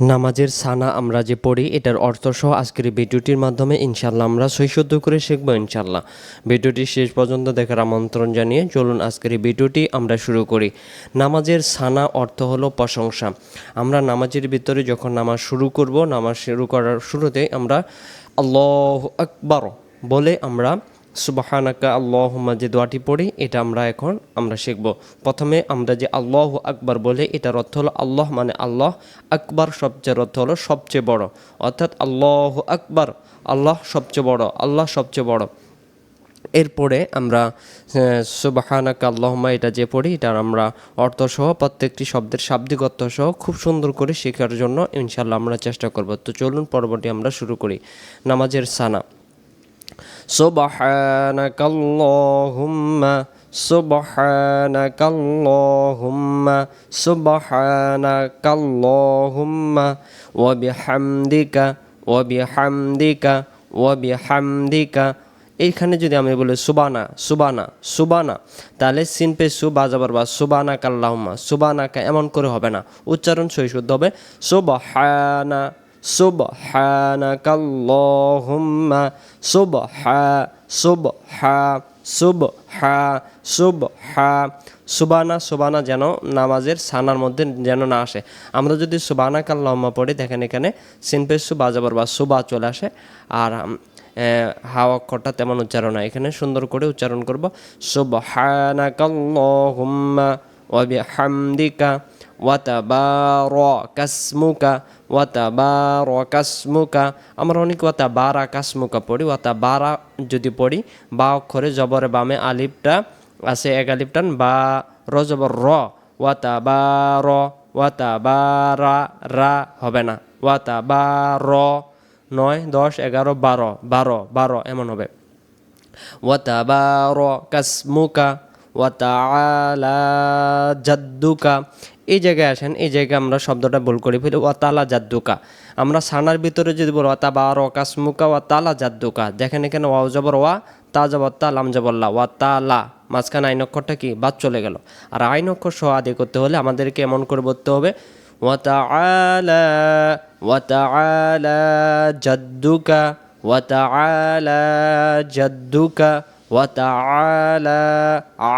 নামাজের সানা আমরা যে পড়ি, এটার অর্থ সহ আজকের ভিডিওটির মাধ্যমে ইনশাল্লাহ আমরা সৈশুদ্ধ করে শিখব ইনশাল্লাহ ভিডিওটি শেষ পর্যন্ত দেখার আমন্ত্রণ জানিয়ে চলুন আজকের এই ভিডিওটি আমরা শুরু করি। নামাজের সানা অর্থ হলো প্রশংসা। আমরা নামাজের ভিতরে যখন নামাজ শুরু করব, নামাজ শুরু করার শুরুতে আমরা আল্লাহ আকবর বলে আমরা সুবাহানাকা আল্লাহম্মা যে দোয়াটি পড়ি, এটা আমরা এখন আমরা শিখব। প্রথমে আমরা যে আল্লাহ আকবার বলে, এটার অর্থ হলো আল্লাহ মানে আল্লাহ, আকবার সবচেয়ে অর্থ হলো সবচেয়ে বড়। অর্থাৎ আল্লাহ আকবার, আল্লাহ সবচেয়ে বড়, আল্লাহ সবচেয়ে বড়। এরপরে আমরা সুবাহানাকা আল্লাহমা এটা যে পড়ি, এটার আমরা অর্থসহ, প্রত্যেকটি শব্দের শাব্দিক অর্থ সহ খুব সুন্দর করে শেখার জন্য ইনশাল্লাহ আমরা চেষ্টা করব। তো চলুন পরবর্তী আমরা শুরু করি। নামাজের সানা। سبحانك اللهم سبحانك اللهم سبحانك اللهم وبحمدك وبحمدك وبحمدك এইখানে যদি আমি বলি সুবানা সুবানা সুবানা তাহলে সিন পে সু বাজাবার বা সুবানা কাল্লাহমা সুবানাকা এমন করে হবে না উচ্চারণ সই শুদ্ধ হবে সুবহানা سبحانك اللهم سبحا سبحا সুবহা সুবহা সুবানা সুবানা যেন নামাজের সানার মধ্যে যেন না আসে আমরা যদি সুবানা কাল্লাম্মা পড়ি দেখেন এখানে সিনপেসু বাজাবার বা সুবা চলে আসে আর হাওয়া অক্ষরটা তেমন উচ্চারণ হয় এখানে সুন্দর করে উচ্চারণ করব সুবহানাকাল্লাহুম্মা ওয়া বিহামদিকা ওয়া তাবারাকাসমুকা ওয়াতাবারকাসমুকা। আমরা অনেক ওয়াতাবারাকাসমুকা পড়ি। ওয়াতাবারা যদি পড়ি, বা অক্ষরে জবরে বামে আলিফটা আছে, এক আলিফটান, বা র জবর র। ওয়াতাবার, ওয়াতাবারা, রা হবে না। ওয়াতাবার, নয়, দশ, এগারো, বারো বারো বারো, এমন হবে। ওয়াতাবারকাসমুকা। ওয়াতাআলা জাদ্দুকা। এই জায়গায় আসেন, এই জায়গায় আমরা শব্দটা ভুল করে। ফেলি ওয়াতালা জাদ্দুকা। আমরা সানার ভিতরে যদি বলি ওয়াতা বা রকাসমুকা ওয়া তালা জাদ্দুকা। দেখেন এখানে ওয়াও জবর ওয়া, তা জবর তা, লাম জবল্লা ওয়া তালা মাঝখানে আইন অক্ষরটা কি? বাদ চলে গেল। আর আইন অক্ষর সহ আদি করতে হলে আমাদেরকে এমন করে বলতে হবে ওয়াতাআলা ওয়াতাআলা জাদ্দুকা ওয়াতাআলা জাদ্দুকা। ওয়াতাআলা আ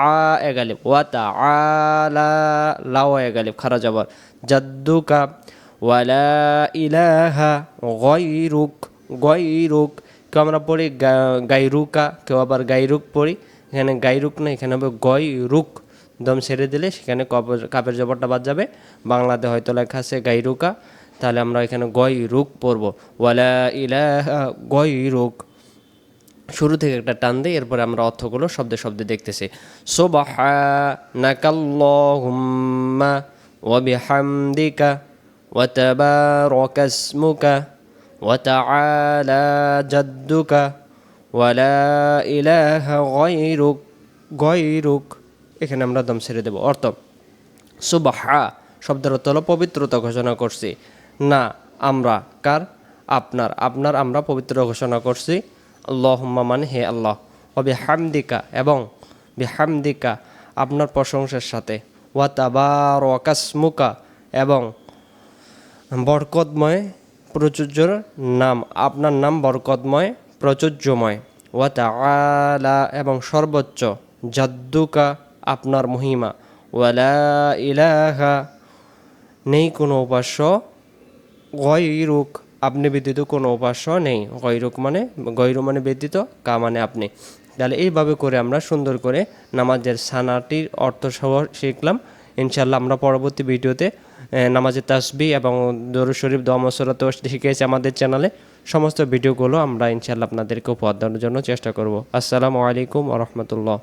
এগালিব ওয়াতাআলা লাও এগালিব খারা ইলাহা কেউ আমরা পড়ি গাইরুকা কেউ আবার গাইরুক পড়ি। এখানে গাইরুক না, এখানে হবে গয়রুক। দম ছেড়ে দিলে সেখানে কাপের জবরটা বাদ যাবে। বাংলাতে হয়তো লেখা আছে গাইরুকা তাহলে আমরা এখানে গয়রুক পড়ব। ওয়ালা ইলাহা গয়রুক শুরু থেকে একটা টান দিই, এরপরে আমরা অর্থগুলো শব্দে শব্দে দেখতেছি। সুবহানাকাল্লাহুম্মা এখানে আমরা দম ছেড়ে দেব। অর্থ, সুবহা শব্দের অর্থ হলো পবিত্রতা ঘোষণা করছি। না, আমরা কার? আপনার। আপনার আমরা পবিত্র ঘোষণা করছি। আল্লাহম্মা মানে হে আল্লাহ। ও হামদিকা এবং বিহামদিকা আপনার প্রশংসার সাথে। ওয়াতাবার ওয়াকাসমুকা এবং বরকতময় প্রচুর্যর নাম। আপনার নাম বরকতময় প্রচুর্যময় ওয়াতা আলা এবং সর্বোচ্চ, জাদ্দুকা আপনার মহিমা। ওয়ালা ইলাহা, নেই কোনো উপাস্য, গয়রুক। আপনি ব্যতীত কোনো উপাস্য নেই। গৈরুক মানে গৈরু মানে ব্যতীত কা মানে আপনি। তাহলে এইভাবে করে আমরা সুন্দর করে নামাজের সানাটির অর্থ সহ শিখলাম। ইনশাল্লাহ আমরা পরবর্তী ভিডিওতে নামাজের তাসবি এবং দরু শরীফ দমসরত শিখেছি আমাদের চ্যানেলে। সমস্ত ভিডিওগুলো আমরা ইনশাল্লাহ আপনাদেরকে উপহার দেওয়ার জন্য চেষ্টা করব। আসসালামু আলাইকুম রহমতুল্লাহ।